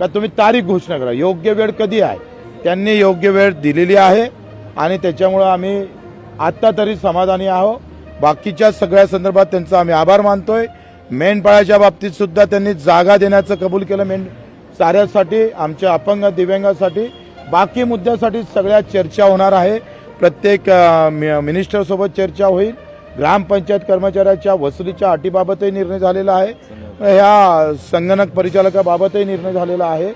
का तुम्ही तारीख घोषणा करा. योग्य वेळ कधी आहे? त्यांनी योग्य वेळ दिलेली आहे आणि त्याच्यामुळं आम्ही आत्ता तरी समाधानी आहो बाकीच्या सगळ्या संदर्भात त्यांचा आम्ही आभार मानतोय. मेंढपाळाच्या बाबतीत सुद्धा त्यांनी जागा देण्याचं कबूल केलं. मेंढ साऱ्यासाठी आमच्या अपंग दिव्यांगासाठी. बाकी मुद्द्यासाठी सगळ्या चर्चा होणार आहे. प्रत्येक मि- मिनिस्टरसोबत चर्चा होईल. ग्रामपंचायत कर्मचाऱ्याच्या वसुलीच्या अटीबाबतही निर्णय झालेला आहे. ह्या संगणक परिचालकाबाबतही निर्णय झालेला आहे.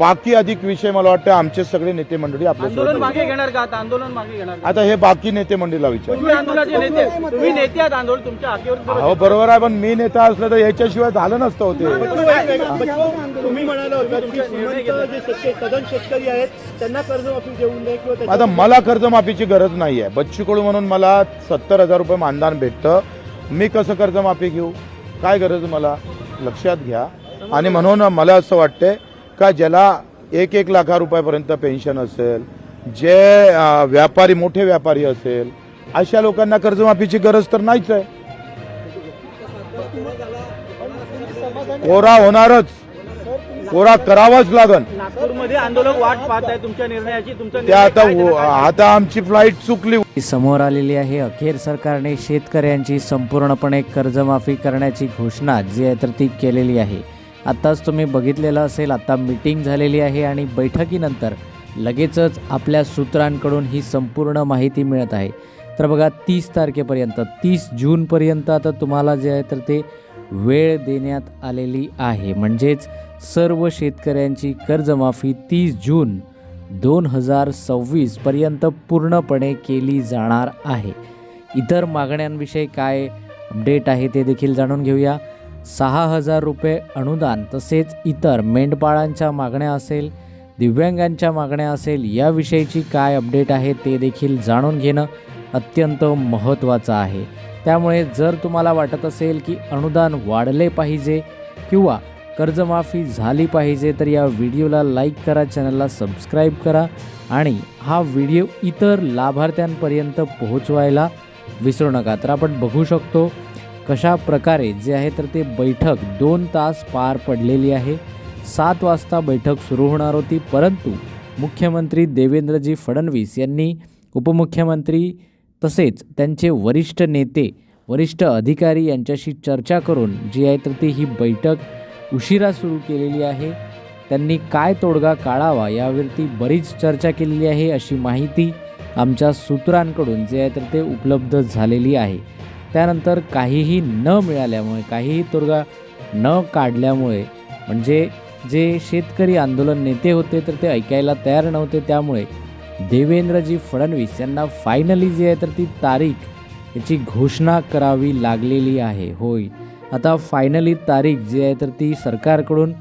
बाकी अधिक विषय मला वाटतं आमचे सगळे नेते मंडळी आंदोलन आपल्या मागे घेणार का? आता आंदोलन मागे घेणार का? आता हे बाकी नेते मंडळीला विचार. तुम्ही आंदोलनाचे नेते तुम्ही नेते आहात आंदोलन तुमच्या हाकेवर हो बरोबर आहे पण मी नेता असलं तर याच्याशिवाय झालं नसतं होते तुम्ही म्हणाले होते की श्रीमंत जे शेतकरी सदन शेतकरी आहेत त्यांना कर्जमाफी देऊ नये किंवा त्याच्या- आता मला कर्जमाफीची गरज नाही आहे बच्चू कडू म्हणून मला सत्तर हजार रुपये मानधन भेटतं. मी कसं कर्जमाफी घेऊ? काय गरज मला? लक्षात घ्या. आणि म्हणून मला असं वाटतंय का ज्याला एक एक लाखा रुपयापर्यंत पेन्शन असेल जे व्यापारी मोठे व्यापारी असेल अशा लोकांना कर्जमाफीची गरज तर नाहीच आहे. कोरा होणारच. कोरा करावाच लागन. नागपूरमध्ये आंदोलक वाट पाहत आहे तुमच्या निर्णयाची तुमचा ते निर्णय आता काय काय? आता आमची फ्लाईट चुकली. समोर आलेली आहे अखेर सरकारने शेतकऱ्यांची संपूर्णपणे कर्जमाफी करण्याची घोषणा जी आहे तर ती केलेली आहे. आत्ताच तुम्ही बघितलेलं असेल आता मीटिंग झालेली आहे आणि बैठकीनंतर लगेचच आपल्या सूत्रांकडून ही संपूर्ण माहिती मिळत आहे. तर बघा तीस तारखेपर्यंत तीस जूनपर्यंत आता तुम्हाला जे आहे तर ते वेळ देण्यात आलेली आहे. म्हणजेच सर्व शेतकऱ्यांची कर्जमाफी तीस जून दोन हजार सव्वीसपर्यंत पूर्णपणे केली जाणार आहे. इतर मागण्यांविषयी काय अपडेट आहे ते देखील जाणून घेऊया. सहा हजार रुपये अनुदान तसेच इतर मेंढपाळांच्या मागण्या असेल दिव्यांगांच्या मागण्या असेल याविषयीची काय अपडेट आहे ते देखील जाणून घेणं अत्यंत महत्त्वाचं आहे. त्यामुळे जर तुम्हाला वाटत असेल की अनुदान वाढले पाहिजे किंवा कर्जमाफी झाली पाहिजे तर या व्हिडिओला लाईक करा चॅनलला सबस्क्राईब करा आणि हा व्हिडिओ इतर लाभार्थ्यांपर्यंत पोहोचवायला विसरू नका. तर आपण बघू शकतो कशा प्रकारे जे आहे तर ते बैठक दोन तास पार पडलेली आहे. सात वाजता बैठक सुरू होणार होती परंतु मुख्यमंत्री देवेंद्रजी फडणवीस यांनी उपमुख्यमंत्री तसेच त्यांचे वरिष्ठ नेते वरिष्ठ अधिकारी यांच्याशी चर्चा करून जी आहे तर ती ही बैठक उशिरा सुरू केलेली आहे. त्यांनी काय तोडगा काढावा यावरती बरीच चर्चा केलेली आहे अशी माहिती आमच्या सूत्रांकडून जे आहे तर ते उपलब्ध झालेली आहे. त्यानंतर काहीही न मिळाल्यामुळे काहीही तोडगा न काढल्यामुळे म्हणजे जे शेतकरी आंदोलन नेते होते तर ते ऐकायला तयार नव्हते. त्यामुळे देवेंद्रजी फडणवीस यांना फायनली जी आहे तर ती तारीख याची घोषणा करावी लागलेली आहे. होय. आता फायनली तारीख जी आहे तर ती सरकारकडून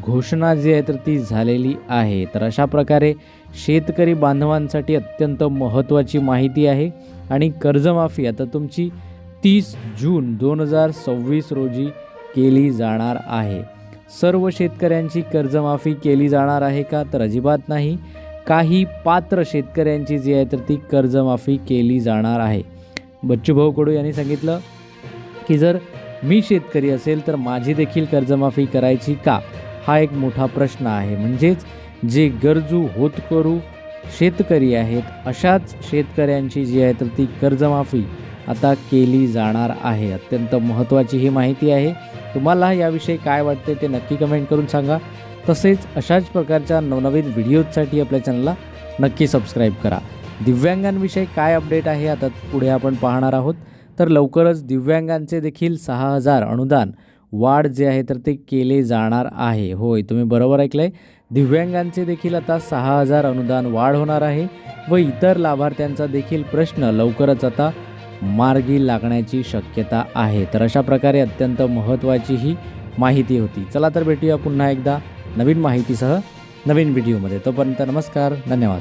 घोषणा जी आहे तर ती झालेली आहे. तर अशा प्रकारे शेतकरी बांधवांसाठी अत्यंत महत्त्वाची माहिती आहे आणि कर्जमाफी आता तुमची तीस जून दोन हजार सव्वीस रोजी केली जाणार आहे. सर्व शेतकऱ्यांची कर्जमाफी केली जाणार आहे का? तर अजिबात नाही. काही पात्र शेतकऱ्यांची जी आहे तर ती कर्जमाफी केली जाणार आहे. बच्चूभाऊ कडू यांनी सांगितलं की जर मी शेतकरी असेल तर माझी देखील कर्जमाफी करायची का? हा एक मोठा प्रश्न आहे. म्हणजेच जे गरजू होत करू शेतकरी आहेत अशाच शेतकऱ्यांची जी आहे तर ती कर्जमाफी आता केली जाणार आहे. अत्यंत महत्त्वाची ही माहिती आहे. तुम्हाला याविषयी काय वाटते ते नक्की कमेंट करून सांगा. तसेच अशाच प्रकारच्या नवनवीन व्हिडिओजसाठी आपल्या चॅनलला नक्की सबस्क्राईब करा. दिव्यांगांविषयी काय अपडेट आहे आता पुढे आपण पाहणार आहोत. तर लवकरच दिव्यांगांचे देखील सहा हजार अनुदान वाढ जे आहे तर ते केले जाणार आहे. होय तुम्ही बरोबर ऐकलं आहे दिव्यांगांचे देखील आता सहा हजार अनुदान वाढ होणार आहे व इतर लाभार्थ्यांचा देखील प्रश्न लवकरच आता मार्गी लागण्याची शक्यता आहे. तर अशा प्रकारे अत्यंत महत्त्वाची ही माहिती होती. चला तर भेटूया पुन्हा एकदा नवीन माहितीसह नवीन व्हिडिओमध्ये. तोपर्यंत नमस्कार धन्यवाद.